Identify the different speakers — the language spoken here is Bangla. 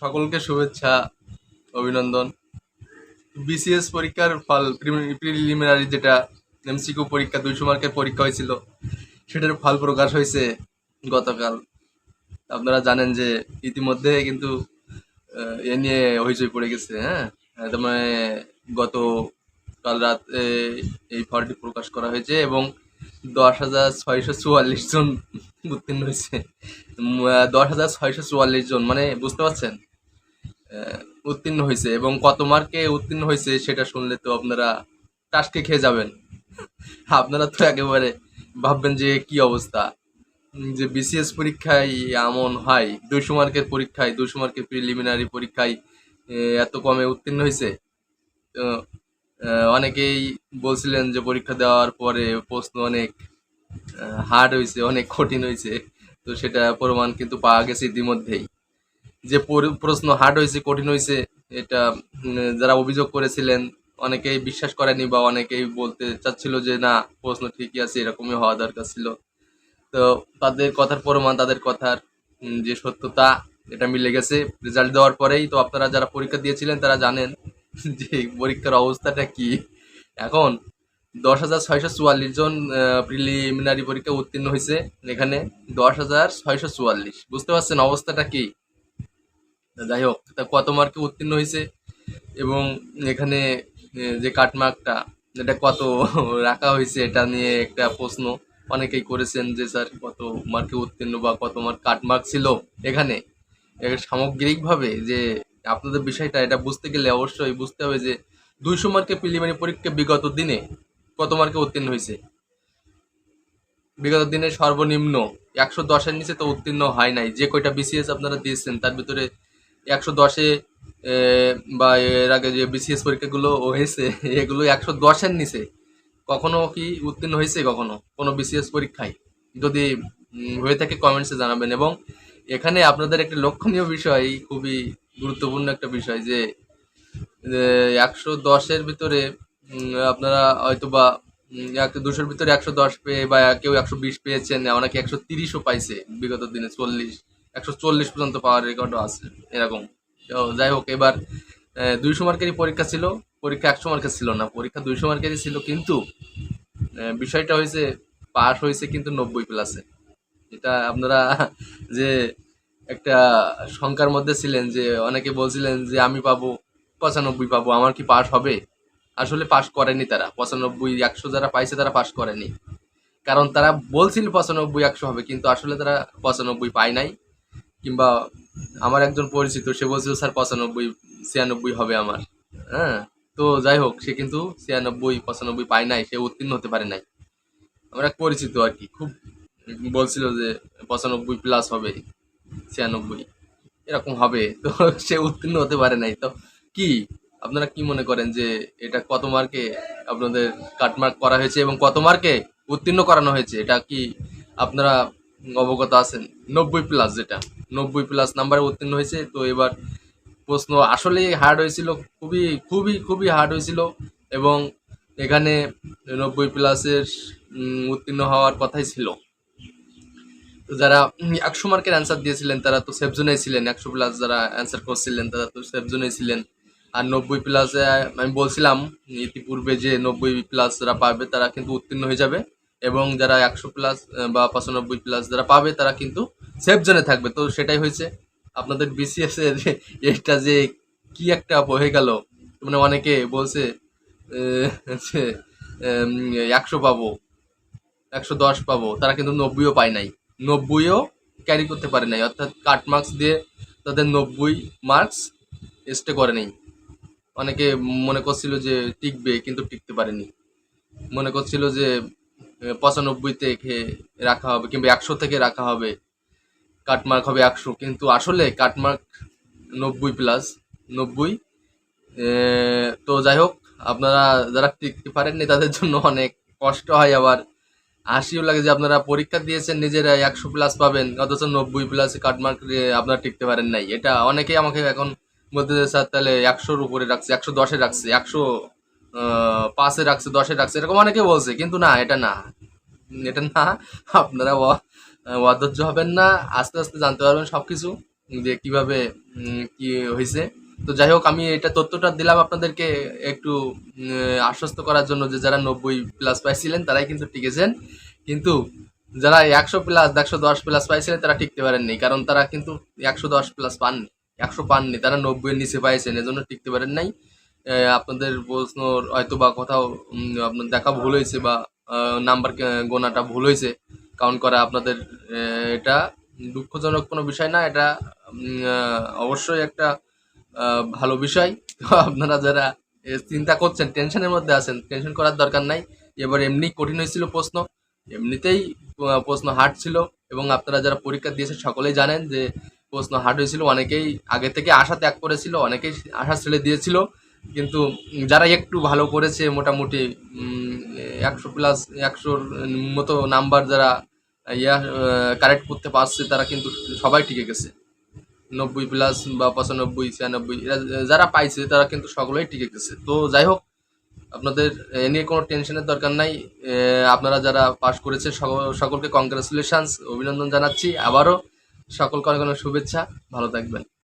Speaker 1: সকলকে শুভেচ্ছা, অভিনন্দন। বিসিএস পরীক্ষার ফল প্রিলিমিনারি যেটা এমসিকিউ পরীক্ষা, দুইশো মার্কের পরীক্ষা হয়েছিল, সেটার ফল প্রকাশ হয়েছে গতকাল। আপনারা জানেন যে ইতিমধ্যে কিন্তু এ নিয়ে হইচই পড়ে গেছে হ্যাঁ? মানে গত কাল রাত এই ফলটি প্রকাশ করা হয়েছে এবং দশ হাজার ছয়শো চুয়াল্লিশ জন উত্তীর্ণ হয়েছে। দশ হাজার ছয়শো চুয়াল্লিশ জন মানে বুঝতে পারছেন? উত্তীর্ণ হয়েছে এবং কত মার্কে উত্তীর্ণ হয়েছে সেটা শুনলে তো আপনারা টাসকে খেয়ে যাবেন। আপনারা তো একেবারে ভাববেন যে কি অবস্থা। যে বিসিএস পরীক্ষায় এমন হয়, দুইশো মার্কের পরীক্ষায়, দুইশো মার্কের প্রিলিমিনারি পরীক্ষায় এত কমে উত্তীর্ণ হয়েছে। তো অনেকেই বলছিলেন যে পরীক্ষা দেওয়ার পরে প্রশ্ন অনেক হার্ড হয়েছে, অনেক কঠিন হয়েছে। তো সেটা প্রমাণ কিন্তু পাওয়া গেছে ইতিমধ্যেই। যে প্রশ্ন হার্ড হয়েছে, কঠিন হয়েছে, এটা যারা অভিযোগ করেছিলেন, অনেকেই বিশ্বাস করেনি বা অনেকেই বলতে চাচ্ছিল যে না, প্রশ্ন ঠিকই আছে, এরকমই হওয়া দরকার ছিল। তো তাদের কথার প্রমাণ, তাদের কথার যে সত্যতা, এটা মিলে গেছে। রেজাল্ট দেওয়ার পরেই তো আপনারা যারা পরীক্ষা দিয়েছিলেন, তারা জানেন যে পরীক্ষার অবস্থাটা কি। এখন দশ হাজার ছয়শো চুয়াল্লিশ জন প্রিলিমিনারি পরীক্ষা উত্তীর্ণ হয়েছে এখানে। দশ হাজার ছয়শো চুয়াল্লিশ। বুঝতে পারছেন অবস্থাটা কি? যাই হোক, তা কত মার্কে উত্তীর্ণ হয়েছে? এবং এখানে যে কাটমার্কটা এটা কত রাখা হয়েছে এটা নিয়ে একটা প্রশ্ন অনেকেই করেছেন যে, স্যার, কত মার্কে উত্তীর্ণ বা কত মার্ক কাটমার্ক ছিল এখানে? সামগ্রিকভাবে যে আপনাদের বিষয়টা, এটা বুঝতে গেলে অবশ্যই বুঝতে হবে যে, দুইশো মার্কের প্রিলিমিনারি পরীক্ষা বিগত দিনে কত মার্কে উত্তীর্ণ হয়েছে? বিগত দিনে সর্বনিম্ন একশো দশের নিচে তো উত্তীর্ণ হয় নাই। যে কয়টা বিসিএস আপনারা দিয়েছেন, তার ভিতরে একশো দশে বা এর আগে যে বিসিএস পরীক্ষাগুলো হয়েছে, এগুলো একশো দশের নিচে। কখনো কি উত্তীর্ণ হয়েছে কখনো কোনো বিসিএস পরীক্ষায়? যদি হয়ে থাকে কমেন্টসে জানাবেন। এবং এখানে আপনাদের একটা লক্ষণীয় বিষয়, খুবই গুরুত্বপূর্ণ একটা বিষয় যে একশো দশের ভিতরে আপনারা হয়তো বা দুশোর ভিতরে একশো দশ পেয়ে বা কেউ একশো বিশ পেয়েছেন, অনেকে একশো তিরিশও পাইছে বিগত দিনে, চল্লিশ। একশো চল্লিশ পর্যন্ত পাওয়ার রেকর্ডও আছে, এরকম। যাই হোক, এবার দুইশো মার্কেরই পরীক্ষা ছিল, পরীক্ষা একশো মার্কের ছিল না, পরীক্ষা দুইশো মার্কেরই ছিল, কিন্তু বিষয়টা হয়েছে, পাস হয়েছে কিন্তু নব্বই প্লাসে এটা আপনারা যে একটা শঙ্কার মধ্যে ছিলেন, যে অনেকে বলছিলেন যে আমি পাবো, পঁচানব্বই পাবো, আমার কি পাস হবে? আসলে পাস করেনি তারা, পঁচানব্বই, একশো যারা পাইছে তারা পাস করেনি। কারণ তারা বলছিল পঁচানব্বই, একশো হবে, কিন্তু আসলে তারা পঁচানব্বই পায় নাই। কিংবা আমার একজন পরিচিত, সে বলছিল, স্যার, পঁচানব্বই, ছিয়ানব্বই হবে আমার। হ্যাঁ তো যাই হোক, সে কিন্তু ছিয়ানব্বই, পঁচানব্বই পায় নাই, সে উত্তীর্ণ হতে পারে নাই। আমার এক পরিচিত আর কি, খুব বলছিল যে, পঁচানব্বই প্লাস হবে, ছিয়ানব্বই। এরকম হবে, তো সে উত্তীর্ণ হতে পারে নাই। তো কি, আপনারা কি মনে করেন যে, এটা কত মার্কে আপনাদের কাটমার্ক করা হয়েছে এবং কত মার্কে উত্তীর্ণ করানো হয়েছে? এটা কি আপনারা অবগত আছেন? নব্বই প্লাস যেটা। নব্বই প্লাস নাম্বারে উত্তীর্ণ হয়েছে। তো এবার প্রশ্ন, আসলেই হার্ড হয়েছিল, খুবই খুবই খুবই হার্ড হয়েছিল এবং এখানে নব্বই প্লাসের উত্তীর্ণ হওয়ার কথাই ছিল। তো যারা একশো মার্কের অ্যান্সার দিয়েছিলেন, তারা তো সেফ জোনে ছিলেন। একশো প্লাস যারা অ্যান্সার করছিলেন, তারা তো সেফ জোনে ছিলেন। আর নব্বই প্লাসে আমি বলছিলাম, ইতিপূর্বে যে নব্বই প্লাস যারা পাবে, তারা কিন্তু উত্তীর্ণ হয়ে যাবে। এবং যারা একশো প্লাস বা পঁচানব্বই প্লাস যারা পাবে, তারা কিন্তু সেফ জোনে থাকবে। তো সেটাই হয়েছে। আপনাদের বিসিএস এর এটা যে কি একটা হয়ে গেল মানে অনেকে বলছে যে একশো পাবো, একশো দশ পাবো, তারা কিন্তু নব্বইও পায় নাই। নব্বইও ক্যারি করতে পারে নাই, অর্থাৎ কাট মার্কস দিয়ে তাদের নব্বই মার্কস স্টে করে নেই। অনেকে মনে করছিল যে টিকবে, কিন্তু টিকতে পারেনি। মনে করছিল যে পঁচানব্বই থেকে রাখা হবে, কিংবা একশো থেকে রাখা হবে কাটমার্ক হবে একশো। কিন্তু আসলে কাটমার্ক নব্বই প্লাস নব্বই তো যাই হোক, আপনারা যারা টিকতে পারেননি তাদের জন্য অনেক কষ্ট হয় আবার। হাসিও লাগে যে আপনারা পরীক্ষা দিয়েছেন, নিজেরা একশো প্লাস পাবেন, অথচ নব্বই প্লাস কাটমার্ক আপনারা টিকতে পারেন নাই। এটা অনেকেই আমাকে এখন বলতে স্যার, তাহলে একশোর উপরে রাখছে, একশো দশে রাখছে, একশো পাঁচে রাখছে, দশে রাখছে, এরকম অনেকে বলছে। কিন্তু না, এটা না। এটা না, আপনারা অধৈর্য হবেন না, আস্তে আস্তে জানতে পারবেন সব কিছু যে কীভাবে কি হয়েছে তো যাই হোক, আমি এটা তথ্যটা দিলাম আপনাদেরকে একটু আশ্বস্ত করার জন্য যে যারা নব্বই প্লাস পাইছিলেন, তারাই কিন্তু টিকেছেন। কিন্তু যারা একশো প্লাস একশো দশ প্লাস পাইছিলেন, তারা টিকতে পারেননি, কারণ তারা কিন্তু একশো দশ প্লাস পাননি, একশো পাননি, তারা নব্বইয়ের নিচে পাইছেন, এজন্য টিকতে পারেন নাই। আপনাদের প্রশ্ন হয়তো বা কোথাও আপনার দেখা ভুল হয়েছে বা নাম্বার গোনাটা ভুল হয়েছে। কাউন্ট করা আপনাদের এটা দুঃখজনক কোনো বিষয় না, এটা অবশ্যই একটা ভালো বিষয়। তো আপনারা যারা চিন্তা করছেন, টেনশনের মধ্যে আছেন, টেনশন করার দরকার নাই। এবার এমনি কঠিন হয়েছিল প্রশ্ন, এমনিতেই প্রশ্ন হার্ড ছিল এবং আপনারা যারা পরীক্ষা দিয়েছেন, সকলেই জানেন যে প্রশ্ন হার্ড হয়েছিল। অনেকেই আগে থেকে আশা ত্যাগ করেছিল, অনেকেই আশা ছেড়ে দিয়েছিল। কিন্তু যারা একটু ভালো করেছে, মোটামুটি একশো প্লাস একশোর মতো নাম্বার যারা ইয়া কারেক্ট করতে পারছে তারা কিন্তু সবাই টিকে গেছে। নব্বই প্লাস বা পঁচানব্বই, ছিয়ানব্বই যারা পাইছে তারা কিন্তু সকলেই টিকে গেছে। তো যাই হোক, আপনাদের, এ নিয়ে কোনো টেনশনের দরকার নাই। আপনারা যারা পাস করেছে সকল- সকলকে কংগ্রেচুলেশনস অভিনন্দন জানাচ্ছি। আবারও সকলকে অনেক অনেক শুভেচ্ছা। ভালো থাকবেন।